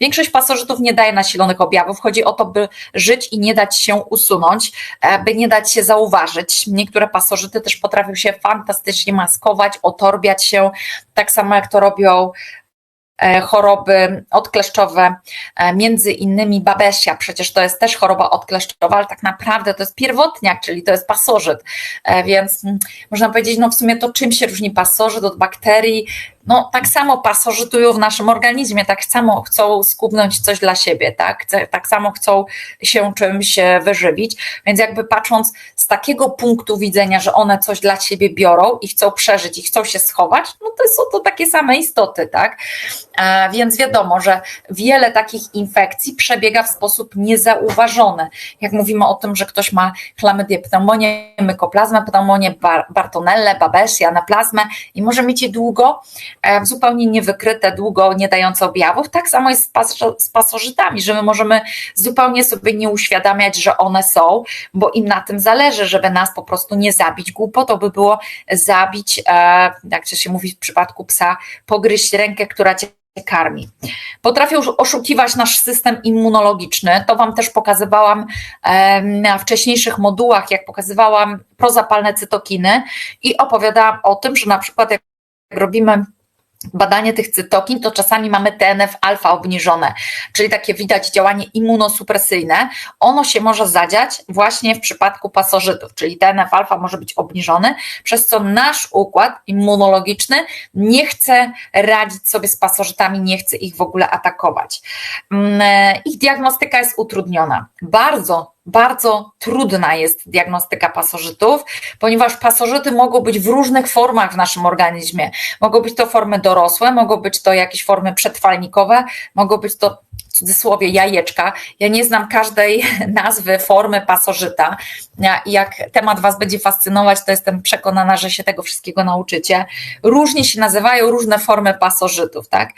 Większość pasożytów nie daje nasilonych objawów. Chodzi o to, by żyć i nie dać się usunąć, e, by nie dać się zauważyć. Niektóre pasożyty też potrafią się fantastycznie maskować, otorbiać się, tak samo jak to robią E, choroby odkleszczowe, e, między innymi babesia, przecież to jest też choroba odkleszczowa, ale tak naprawdę to jest pierwotniak, czyli to jest pasożyt, więc mm, można powiedzieć, no w sumie to czym się różni pasożyt od bakterii, no tak samo pasożytują w naszym organizmie, tak samo chcą skubnąć coś dla siebie, tak, tak samo chcą się czymś wyżywić, więc jakby patrząc z takiego punktu widzenia, że one coś dla siebie biorą i chcą przeżyć i chcą się schować, no to są to takie same istoty, tak, e, więc wiadomo, że wiele takich infekcji przebiega w sposób niezauważony, jak mówimy o tym, że ktoś ma chlamydię pneumonię, mykoplazmę, pneumonię, bartonellę, babesia, anaplazmę i może mieć je długo, E, zupełnie niewykryte, długo nie dające objawów. Tak samo jest z pasożytami, że my możemy zupełnie sobie nie uświadamiać, że one są, bo im na tym zależy, żeby nas po prostu nie zabić. Głupotą by było zabić, e, jak się mówi w przypadku psa, pogryźć rękę, która cię karmi. Potrafią oszukiwać nasz system immunologiczny. To Wam też pokazywałam na wcześniejszych modułach, jak pokazywałam prozapalne cytokiny i opowiadałam o tym, że na przykład jak robimy badanie tych cytokin, to czasami mamy TNF-alfa obniżone, czyli takie widać działanie immunosupresyjne. Ono się może zadziać właśnie w przypadku pasożytów, czyli TNF-alfa może być obniżony, przez co nasz układ immunologiczny nie chce radzić sobie z pasożytami, nie chce ich w ogóle atakować. Mm, ich diagnostyka jest utrudniona. Bardzo bardzo trudna jest diagnostyka pasożytów, ponieważ pasożyty mogą być w różnych formach w naszym organizmie. Mogą być to formy dorosłe, mogą być to jakieś formy przetrwalnikowe, mogą być to cudzysłowie jajeczka. Ja nie znam każdej nazwy formy pasożyta. Jak temat Was będzie fascynować, to jestem przekonana, że się tego wszystkiego nauczycie. Różnie się nazywają różne formy pasożytów, tak?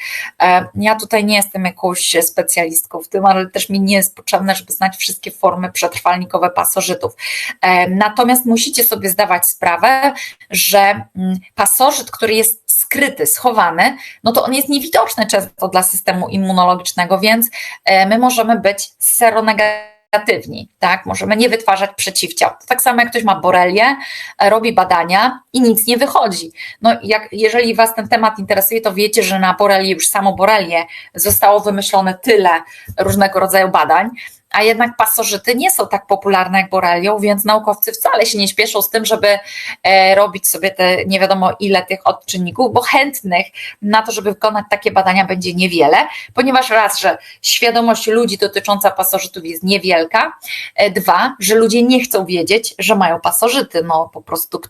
E, ja tutaj nie jestem jakąś specjalistką w tym, ale też mi nie jest potrzebne, żeby znać wszystkie formy przetrwalnikowe pasożytów. E, natomiast musicie sobie zdawać sprawę, że mm, pasożyt, który jest skryty, schowany, no to on jest niewidoczny często dla systemu immunologicznego, więc e, my możemy być seronegatywni, tak? Możemy nie wytwarzać przeciwciał. Tak samo jak ktoś ma borelię, e, robi badania i nic nie wychodzi. No jak, jeżeli Was ten temat interesuje, to wiecie, że na borelię, już samo borelię zostało wymyślone tyle różnego rodzaju badań, a jednak pasożyty nie są tak popularne jak borelią, więc naukowcy wcale się nie śpieszą z tym, żeby e, robić sobie te nie wiadomo ile tych odczynników, bo chętnych na to, żeby wykonać takie badania będzie niewiele, ponieważ raz, że świadomość ludzi dotycząca pasożytów jest niewielka, e, dwa, że ludzie nie chcą wiedzieć, że mają pasożyty, no po prostu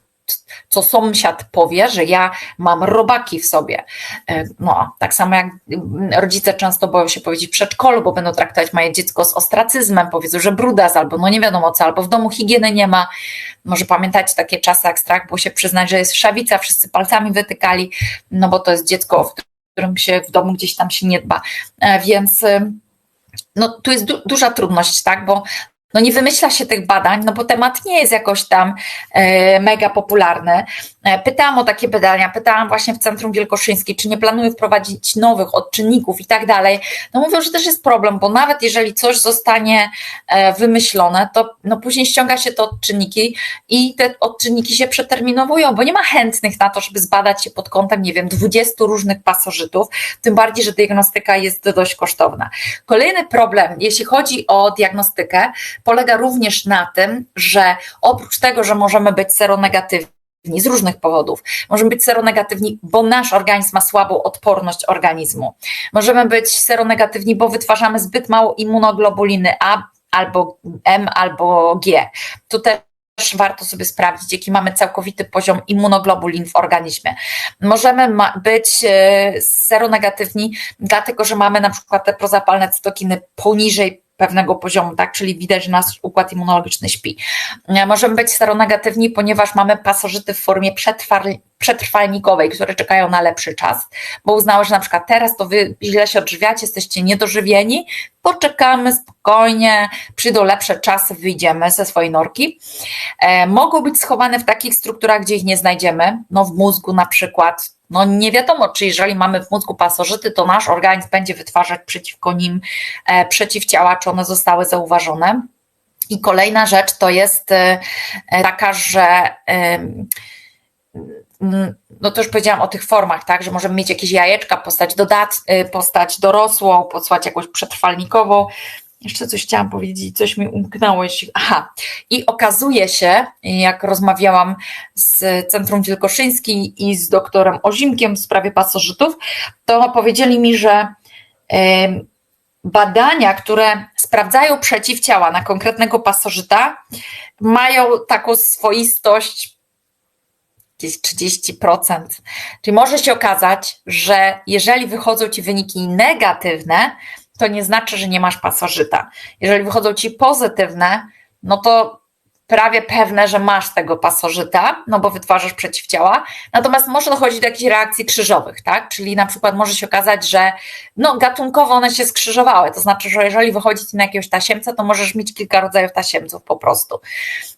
co sąsiad powie, że ja mam robaki w sobie. E, no, tak samo jak rodzice często boją się powiedzieć w przedszkolu, bo będą traktować moje dziecko z ostracyzmem, powiedzą, że brudas, albo no nie wiadomo co, albo w domu higieny nie ma. Może pamiętacie takie czasy, jak strach było się przyznać, że jest wszawica, wszyscy palcami wytykali, no bo to jest dziecko, w którym się w domu gdzieś tam się nie dba. E, więc no, tu jest du duża trudność, tak, bo no nie wymyśla się tych badań, no bo temat nie jest jakoś tam e, mega popularny. E, pytałam o takie badania, pytałam właśnie w Centrum Wielkoszyńskim, czy nie planują wprowadzić nowych odczynników i tak dalej. No mówią, że też jest problem, bo nawet jeżeli coś zostanie e, wymyślone, to no później ściąga się te odczynniki i te odczynniki się przeterminowują, bo nie ma chętnych na to, żeby zbadać się pod kątem, nie wiem, 20 różnych pasożytów, tym bardziej, że diagnostyka jest dość kosztowna. Kolejny problem, jeśli chodzi o diagnostykę, polega również na tym, że oprócz tego, że możemy być seronegatywni, z różnych powodów. Możemy być seronegatywni, bo nasz organizm ma słabą odporność organizmu. Możemy być seronegatywni, bo wytwarzamy zbyt mało immunoglobuliny A albo M albo G. Tu też warto sobie sprawdzić, jaki mamy całkowity poziom immunoglobulin w organizmie. Możemy być e, seronegatywni, dlatego że mamy na przykład te prozapalne cytokiny poniżej pewnego poziomu, tak? Czyli widać, że nasz układ immunologiczny śpi. Możemy być seronegatywni, ponieważ mamy pasożyty w formie przetrwalnikowej, które czekają na lepszy czas, bo uznały, że na przykład teraz to wy źle się odżywiacie, jesteście niedożywieni, poczekamy spokojnie, przyjdą lepsze czasy, wyjdziemy ze swojej norki. E, mogą być schowane w takich strukturach, gdzie ich nie znajdziemy, no w mózgu na przykład, No nie wiadomo, czy jeżeli mamy w mózgu pasożyty, to nasz organizm będzie wytwarzać przeciwko nim e, przeciwciała, czy one zostały zauważone. I kolejna rzecz to jest e, taka, że no to już powiedziałam o tych formach, tak, że możemy mieć jakieś jajeczka, postać, dodat, e, postać dorosłą, posłać jakąś przetrwalnikową. Jeszcze coś chciałam powiedzieć, coś mi umknęło. Aha, i okazuje się, jak rozmawiałam z Centrum Wielkoszyńskim i z doktorem Ozimkiem w sprawie pasożytów, to powiedzieli mi, że badania, które sprawdzają przeciwciała na konkretnego pasożyta, mają taką swoistość jakieś 30%. Czyli może się okazać, że jeżeli wychodzą ci wyniki negatywne, to nie znaczy, że nie masz pasożyta. Jeżeli wychodzą ci pozytywne, no to prawie pewne, że masz tego pasożyta, no bo wytwarzasz przeciwciała, natomiast może dochodzić do jakichś reakcji krzyżowych, tak? Czyli na przykład może się okazać, że no gatunkowo one się skrzyżowały, to znaczy, że jeżeli wychodzi ci na jakiegoś tasiemca, to możesz mieć kilka rodzajów tasiemców po prostu.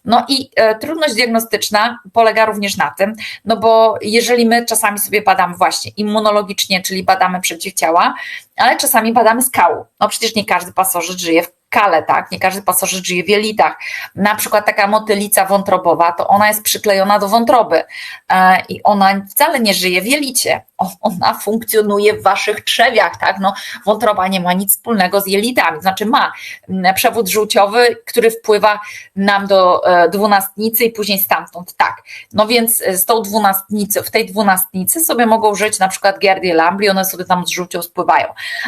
No i e, trudność diagnostyczna polega również na tym, no bo jeżeli my czasami sobie badamy właśnie immunologicznie, czyli badamy przeciwciała, ale czasami badamy skału. No przecież nie każdy pasożyt żyje w kale, tak? Nie każdy pasożyt żyje w jelitach. Na przykład taka motylica wątrobowa, to ona jest przyklejona do wątroby e, i ona wcale nie żyje w jelicie. Ona funkcjonuje w waszych trzewiach, tak? No, wątroba nie ma nic wspólnego z jelitami, znaczy ma mm, przewód żółciowy, który wpływa nam do e, dwunastnicy i później stamtąd, tak. No więc e, z tą dwunastnicą, w tej dwunastnicy sobie mogą żyć na przykład Giardia lambri, one sobie tam z żółcią spływają,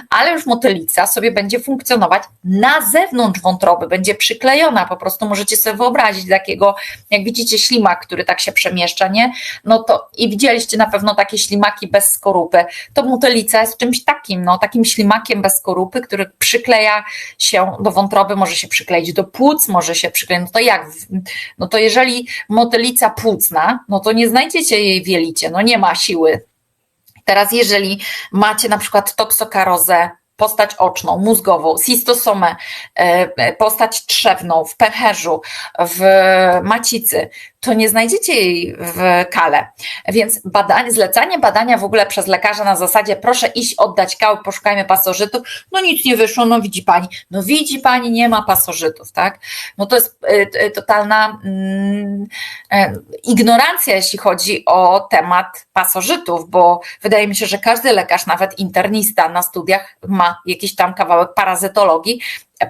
ale już motylica sobie będzie funkcjonować na zewnątrz wątroby, będzie przyklejona, po prostu możecie sobie wyobrazić takiego, jak widzicie ślimak, który tak się przemieszcza, nie? No to i widzieliście na pewno takie ślimaki bez skorupy. To motylica jest czymś takim, no takim ślimakiem bez skorupy, który przykleja się do wątroby, może się przykleić do płuc, może się przykleić, no to jak? No to jeżeli motylica płucna, no to nie znajdziecie jej w jelicie, no nie ma siły. Teraz jeżeli macie na przykład toksokarozę, postać oczną, mózgową, cystosomę, e, postać trzewną w pęcherzu, w macicy, to nie znajdziecie jej w kale. Więc badanie, zlecanie badania w ogóle przez lekarza na zasadzie proszę iść oddać kał, poszukajmy pasożytów, no nic nie wyszło, no widzi pani, no widzi pani, nie ma pasożytów, tak? No to jest y, totalna mm, y, ignorancja, jeśli chodzi o temat pasożytów, bo wydaje mi się, że każdy lekarz, nawet internista na studiach ma jakiś tam kawałek parazytologii,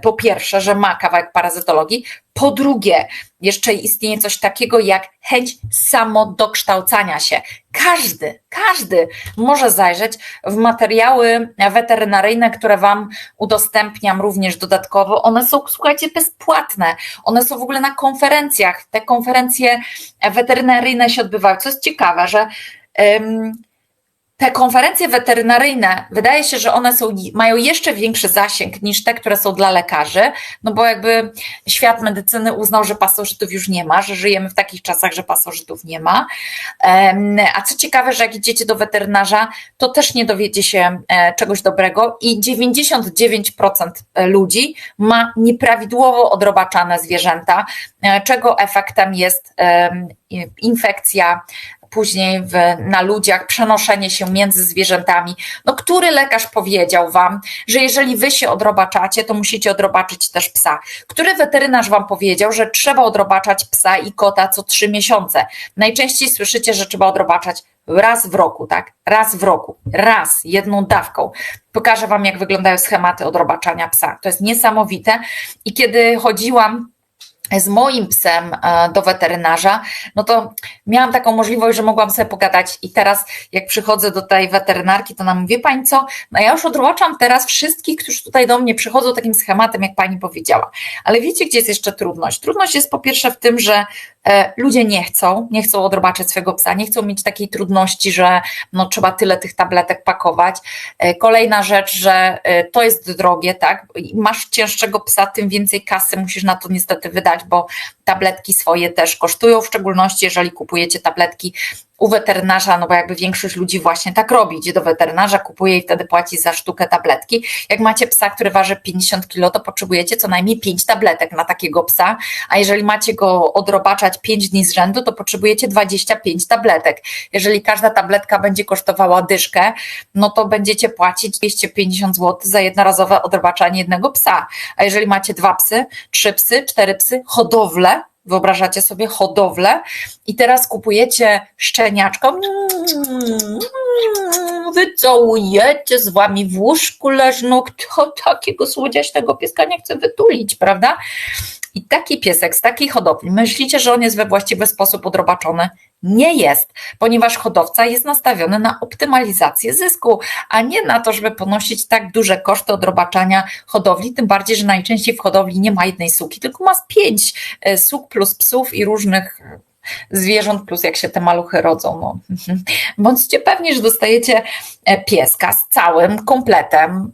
po pierwsze, że ma kawałek parazytologii, po drugie, jeszcze istnieje coś takiego jak chęć samodokształcania się. Każdy, każdy może zajrzeć w materiały weterynaryjne, które Wam udostępniam również dodatkowo. One są, słuchajcie, bezpłatne. One są w ogóle na konferencjach. Te konferencje weterynaryjne się odbywają. Co jest ciekawe, że. Um, te konferencje weterynaryjne, wydaje się, że one są, mają jeszcze większy zasięg niż te, które są dla lekarzy, no bo jakby świat medycyny uznał, że pasożytów już nie ma, że żyjemy w takich czasach, że pasożytów nie ma. A co ciekawe, że jak idziecie do weterynarza, to też nie dowiecie się e, czegoś dobrego i 99% ludzi ma nieprawidłowo odrobaczane zwierzęta, e, czego efektem jest infekcja później w, na ludziach, przenoszenie się między zwierzętami. No, który lekarz powiedział Wam, że jeżeli Wy się odrobaczacie, to musicie odrobaczyć też psa? Który weterynarz Wam powiedział, że trzeba odrobaczać psa i kota co trzy miesiące? Najczęściej słyszycie, że trzeba odrobaczać raz w roku, tak? Raz w roku, raz, jedną dawką. Pokażę Wam, jak wyglądają schematy odrobaczania psa. To jest niesamowite. I kiedy chodziłam z moim psem e, do weterynarza, no to miałam taką możliwość, że mogłam sobie pogadać i teraz jak przychodzę do tej weterynarki, to nam mówi, pani co, no ja już odroczam teraz wszystkich, którzy tutaj do mnie przychodzą takim schematem, jak pani powiedziała. Ale wiecie, gdzie jest jeszcze trudność? Trudność jest po pierwsze w tym, że ludzie nie chcą, nie chcą odrobaczyć swojego psa, nie chcą mieć takiej trudności, że no, trzeba tyle tych tabletek pakować. E, kolejna rzecz, że e, to jest drogie, tak? Masz cięższego psa, tym więcej kasy musisz na to niestety wydać, bo tabletki swoje też kosztują, w szczególności jeżeli kupujecie tabletki u weterynarza, no bo jakby większość ludzi właśnie tak robi, idzie do weterynarza, kupuje i wtedy płaci za sztukę tabletki. Jak macie psa, który waży 50 kg, to potrzebujecie co najmniej 5 tabletek na takiego psa, a jeżeli macie go odrobaczać 5 dni z rzędu, to potrzebujecie 25 tabletek. Jeżeli każda tabletka będzie kosztowała dyszkę, no to będziecie płacić 250 zł za jednorazowe odrobaczanie jednego psa. A jeżeli macie dwa psy, trzy psy, cztery psy, hodowlę, Wyobrażacie sobie hodowlę i teraz kupujecie szczeniaczką, mm, wy całujecie z wami w łóżku leżną, kto takiego słodziaśnego pieska nie chce wytulić, prawda? I taki piesek z takiej hodowli, myślicie, że on jest we właściwy sposób odrobaczony? Nie jest, ponieważ hodowca jest nastawiony na optymalizację zysku, a nie na to, żeby ponosić tak duże koszty odrobaczania hodowli, tym bardziej, że najczęściej w hodowli nie ma jednej suki, tylko ma pięć e, suk plus psów i różnych zwierząt, plus jak się te maluchy rodzą. No. Bądźcie pewni, że dostajecie e, pieska z całym kompletem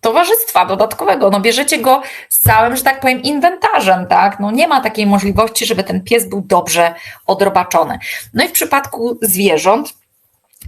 towarzystwa dodatkowego. No bierzecie go z całym, że tak powiem, inwentarzem, tak? No nie ma takiej możliwości, żeby ten pies był dobrze odrobaczony. No i w przypadku zwierząt,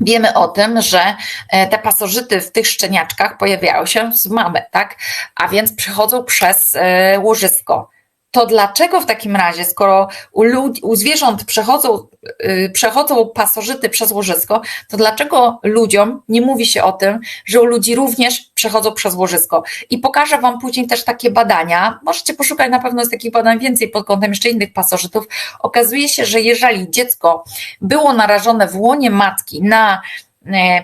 Wiemy o tym, że e, te pasożyty w tych szczeniaczkach pojawiają się z mamy, tak? A więc przechodzą przez e, łożysko to dlaczego w takim razie, skoro u, ludzi, u zwierząt przechodzą, yy, przechodzą pasożyty przez łożysko, to dlaczego ludziom nie mówi się o tym, że u ludzi również przechodzą przez łożysko? I pokażę Wam później też takie badania. Możecie poszukać, na pewno jest takich badań więcej pod kątem jeszcze innych pasożytów. Okazuje się, że jeżeli dziecko było narażone w łonie matki na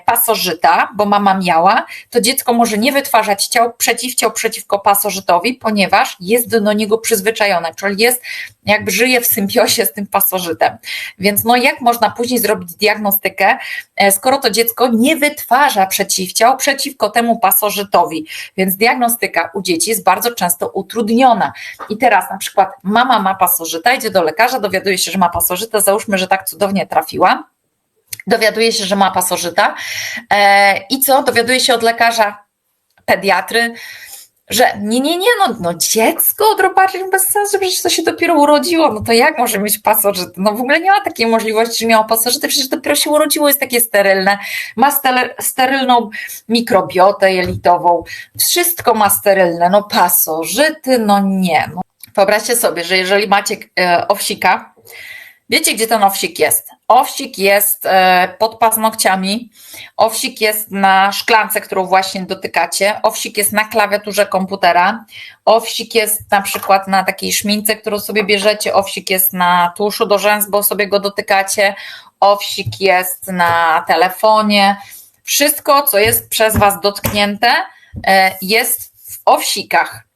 pasożyta, bo mama miała, to dziecko może nie wytwarzać ciał, przeciwciał przeciwko pasożytowi, ponieważ jest do niego przyzwyczajone, czyli jest, jakby żyje w symbiozie z tym pasożytem. Więc no jak można później zrobić diagnostykę, e, skoro to dziecko nie wytwarza przeciwciał przeciwko temu pasożytowi. Więc diagnostyka u dzieci jest bardzo często utrudniona. I teraz na przykład mama ma pasożyta, idzie do lekarza, dowiaduje się, że ma pasożyta, załóżmy, że tak cudownie trafiła dowiaduje się, że ma pasożyta e, i co? Dowiaduje się od lekarza pediatry, że nie, nie, nie, no, no dziecko odrobaczyć bez sensu, przecież to się dopiero urodziło, no to jak może mieć pasożyty? No w ogóle nie ma takiej możliwości, że miało pasożyty, przecież dopiero się urodziło, jest takie sterylne, ma sterylną mikrobiotę jelitową, wszystko ma sterylne, no pasożyty, no nie. No. Wyobraźcie sobie, że jeżeli macie e, owsika, Wiecie, gdzie ten owsik jest? Owsik jest e, pod paznokciami, owsik jest na szklance, którą właśnie dotykacie, owsik jest na klawiaturze komputera, owsik jest na przykład na takiej szmince, którą sobie bierzecie, owsik jest na tuszu do rzęs, bo sobie go dotykacie, owsik jest na telefonie. Wszystko, co jest przez Was dotknięte, e, jest w owsikach.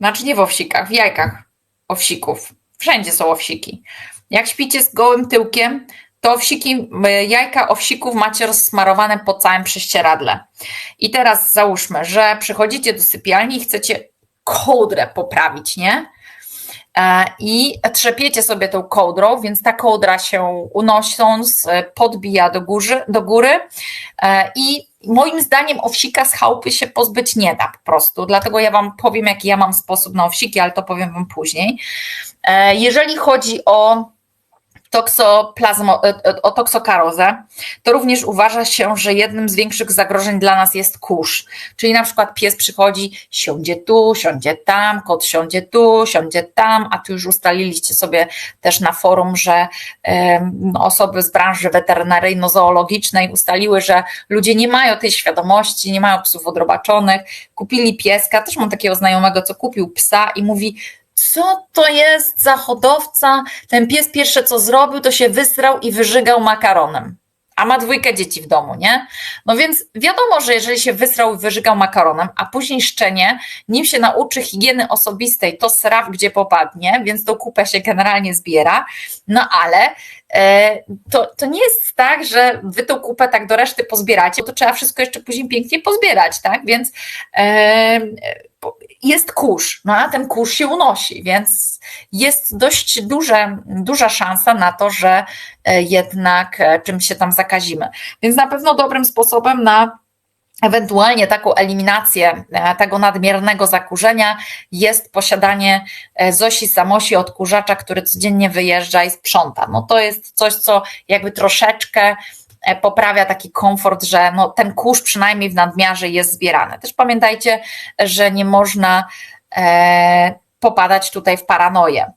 Znaczy nie w owsikach, w jajkach owsików. Wszędzie są owsiki. Jak śpicie z gołym tyłkiem, to owsiki, jajka owsików macie rozsmarowane po całym prześcieradle. I teraz załóżmy, że przychodzicie do sypialni i chcecie kołdrę poprawić, nie? E, I trzepiecie sobie tą kołdrą, więc ta kołdra się unosząc e, podbija do, góry, do góry e, i moim zdaniem owsika z chałupy się pozbyć nie da po prostu, dlatego ja Wam powiem, jaki ja mam sposób na owsiki, ale to powiem Wam później. Jeżeli chodzi o toksoplazmo, e, e, o toksokarozę, to również uważa się, że jednym z większych zagrożeń dla nas jest kurz. Czyli na przykład pies przychodzi, siądzie tu, siądzie tam, kot siądzie tu, siądzie tam, a tu już ustaliliście sobie też na forum, że osoby z branży weterynaryjno-zoologicznej ustaliły, że ludzie nie mają tej świadomości, nie mają psów odrobaczonych, kupili pieska, też mam takiego znajomego, co kupił psa i mówi, co to jest za hodowca? Ten pies pierwsze co zrobił, to się wysrał i wyżygał makaronem. A ma dwójkę dzieci w domu, nie? No więc wiadomo, że jeżeli się wysrał i wyżygał makaronem, a później szczenie, nim się nauczy higieny osobistej, to sraw gdzie popadnie, więc tą kupę się generalnie zbiera. No ale e, to, to nie jest tak, że wy tą kupę tak do reszty pozbieracie, to trzeba wszystko jeszcze później pięknie pozbierać, tak? Więc e, jest kurz, no a ten kurz się unosi, więc jest dość duże, duża szansa na to, że e, jednak e, czymś się tam zakazimy. Więc na pewno dobrym sposobem na Ewentualnie taką eliminację e, tego nadmiernego zakurzenia jest posiadanie Zosi Samosi odkurzacza, który codziennie wyjeżdża i sprząta. No to jest coś, co jakby troszeczkę poprawia taki komfort, że no ten kurz przynajmniej w nadmiarze jest zbierany. Też pamiętajcie, że nie można e, popadać tutaj w paranoję.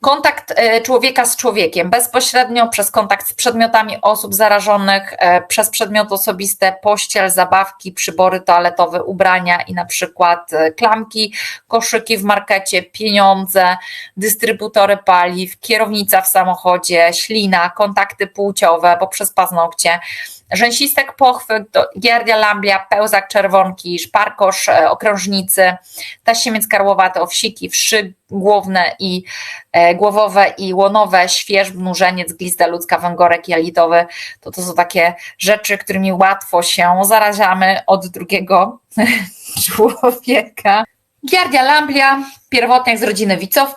Kontakt e, człowieka z człowiekiem bezpośrednio przez kontakt z przedmiotami osób zarażonych, e, przez przedmioty osobiste, pościel, zabawki, przybory toaletowe, ubrania i na przykład e, klamki, koszyki w markecie, pieniądze, dystrybutory paliw, kierownica w samochodzie, ślina, kontakty płciowe poprzez paznokcie rzęsistek pochwy, giardia lamblia, pełzak czerwonki, szparkosz okrążnicy, tasiemiec karłowaty, owsiki, wszy główne i e, głowowe i łonowe, śwież, mnużeniec, glizda ludzka, węgorek jelitowy, to to są takie rzeczy, którymi łatwo się zarażamy od drugiego człowieka. Giardia lamblia, pierwotnie z rodziny wicow,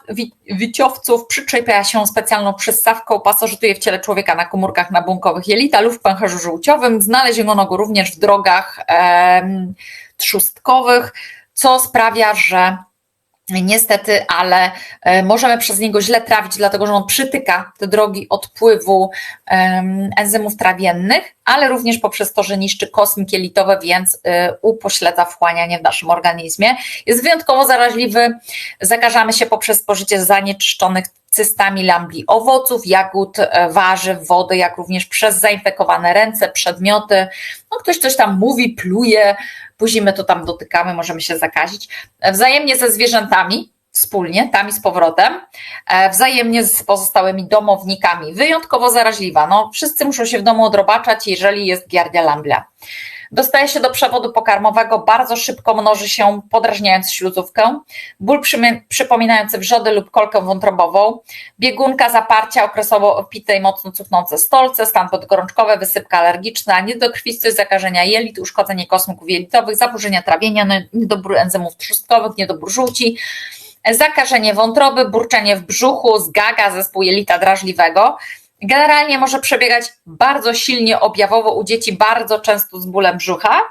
wiciowców, przyczepia się specjalną przystawką, pasożytuje w ciele człowieka na komórkach nabłonkowych jelita lub w pęcherzu żółciowym. Znaleziono go również w drogach trzustkowych, co sprawia, że Niestety, ale e, możemy przez niego źle trawić, dlatego że on przytyka te drogi odpływu enzymów trawiennych, ale również poprzez to, że niszczy kosmy kielitowe, więc e, upośledza wchłanianie w naszym organizmie. Jest wyjątkowo zaraźliwy. Zakażamy się poprzez spożycie zanieczyszczonych cystami lambli owoców, jagód, e, warzyw, wody, jak również przez zainfekowane ręce, przedmioty. No, ktoś coś tam mówi, pluje, później my to tam dotykamy, możemy się zakazić. Wzajemnie ze zwierzętami, wspólnie, tam i z powrotem, e, wzajemnie z pozostałymi domownikami. Wyjątkowo zaraźliwa. No, wszyscy muszą się w domu odrobaczać, jeżeli jest giardia lamblia. Dostaje się do przewodu pokarmowego, bardzo szybko mnoży się, podrażniając śluzówkę. Ból przypominający wrzody lub kolkę wątrobową. Biegunka, zaparcia okresowo opite i mocno cuchnące stolce, stan podgorączkowy, wysypka alergiczna, niedokrwistość, zakażenia jelit, uszkodzenie kosmków jelitowych, zaburzenia trawienia, niedobór enzymów trzustkowych, niedobór żółci, zakażenie wątroby, burczenie w brzuchu, zgaga, zespół jelita drażliwego. Generalnie może przebiegać bardzo silnie objawowo u dzieci, bardzo często z bólem brzucha,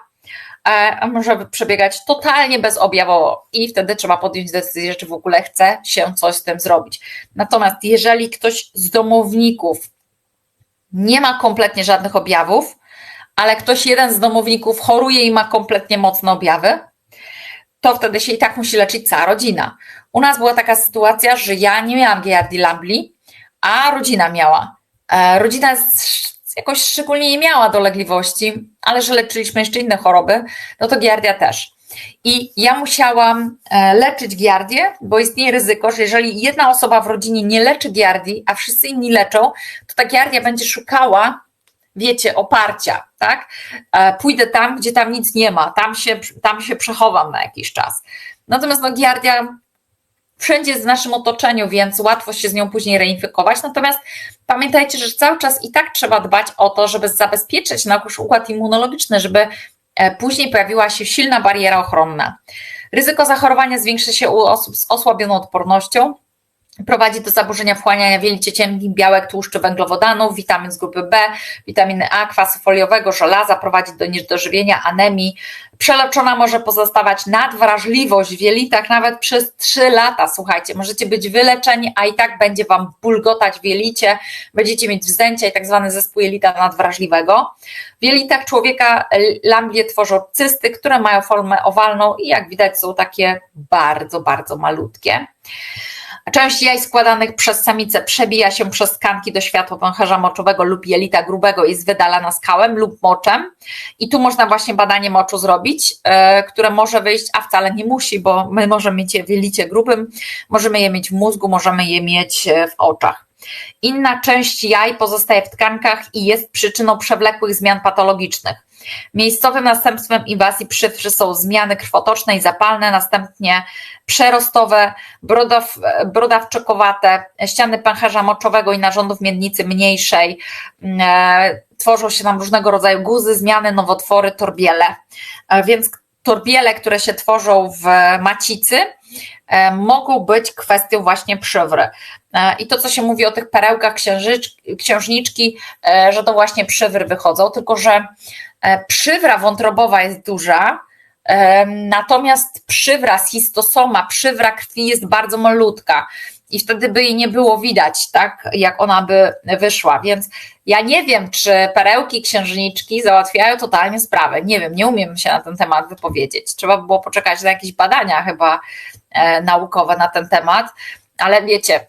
e, a może przebiegać totalnie bezobjawowo i wtedy trzeba podjąć decyzję, czy w ogóle chce się coś z tym zrobić. Natomiast jeżeli ktoś z domowników nie ma kompletnie żadnych objawów, ale ktoś jeden z domowników choruje i ma kompletnie mocne objawy, to wtedy się i tak musi leczyć cała rodzina. U nas była taka sytuacja, że ja nie miałam Giardi Lambli, a rodzina miała. E, rodzina jakoś szczególnie nie miała dolegliwości, ale że leczyliśmy jeszcze inne choroby, no to giardia też. I ja musiałam e, leczyć giardię, bo istnieje ryzyko, że jeżeli jedna osoba w rodzinie nie leczy giardii, a wszyscy inni leczą, to ta giardia będzie szukała, wiecie, oparcia, tak? E, pójdę tam, gdzie tam nic nie ma, tam się, tam się przechowam na jakiś czas. Natomiast no, giardia wszędzie jest w naszym otoczeniu, więc łatwo się z nią później reinfekować. Natomiast pamiętajcie, że cały czas i tak trzeba dbać o to, żeby zabezpieczyć nasz układ immunologiczny, żeby e, później pojawiła się silna bariera ochronna. Ryzyko zachorowania zwiększy się u osób z osłabioną odpornością, Prowadzi do zaburzenia wchłaniania w jelicie cienkim białek, tłuszczy, węglowodanów, witamin z grupy B, witaminy A, kwasu foliowego, żelaza, prowadzi do niedożywienia, anemii. Przeleczona może pozostawać nadwrażliwość w jelitach nawet przez 3 lata. Słuchajcie, możecie być wyleczeni, a i tak będzie Wam bulgotać w jelicie, będziecie mieć wzdęcia i tak zwany zespół jelita nadwrażliwego. W jelitach człowieka lamblie tworzą cysty, które mają formę owalną i jak widać są takie bardzo, bardzo malutkie. Część jaj składanych przez samicę przebija się przez tkanki do światła węcherza moczowego lub jelita grubego i jest wydalana skałem lub moczem. I tu można właśnie badanie moczu zrobić, yy, które może wyjść, a wcale nie musi, bo my możemy mieć je w jelicie grubym, możemy je mieć w mózgu, możemy je mieć e, w oczach. Inna część jaj pozostaje w tkankach i jest przyczyną przewlekłych zmian patologicznych. Miejscowym następstwem inwazji przywrzy są zmiany krwotoczne i zapalne, następnie przerostowe, brodaw, brodawczykowate, ściany pęcherza moczowego i narządów miednicy mniejszej. E, tworzą się tam różnego rodzaju guzy, zmiany, nowotwory, torbiele. E, więc torbiele, które się tworzą w macicy, mogą być kwestią właśnie przywry. I to, co się mówi o tych perełkach księżniczki, że to właśnie przywry wychodzą, tylko że E, Przywra wątrobowa jest duża, natomiast przywra schistosoma, przywra krwi jest bardzo malutka i wtedy by jej nie było widać, tak, jak ona by wyszła. Więc ja nie wiem, czy perełki księżniczki załatwiają totalnie sprawę. Nie wiem, nie umiem się na ten temat wypowiedzieć. Trzeba by było poczekać na jakieś badania chyba e, naukowe na ten temat, ale wiecie,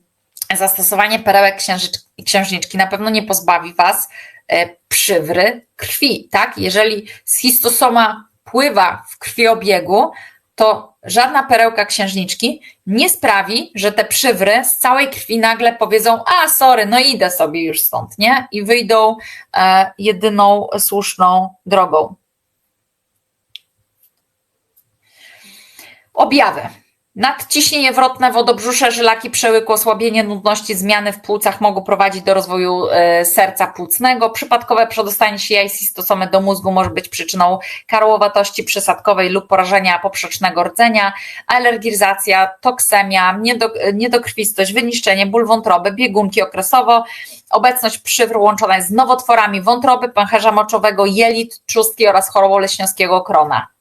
zastosowanie perełek księżycz- księżniczki na pewno nie pozbawi Was e, przywry krwi, tak? Jeżeli schistosoma pływa w krwiobiegu, to żadna perełka księżniczki nie sprawi, że te przywry z całej krwi nagle powiedzą, a sorry, no idę sobie już stąd, nie? I wyjdą e, jedyną słuszną drogą. Objawy. Nadciśnienie wrotne, wodobrzusze, żylaki, przełyku, osłabienie, nudności, zmiany w płucach mogą prowadzić do rozwoju e, serca płucnego. Przypadkowe przedostanie się jaj cystosomy do mózgu może być przyczyną karłowatości przysadkowej lub porażenia poprzecznego rdzenia, alergizacja, toksemia, niedo, niedokrwistość, wyniszczenie, ból wątroby, biegunki okresowo, obecność przywr łączona jest z nowotworami wątroby, pęcherza moczowego, jelit, trzustki oraz chorobą leśniowskiego krona.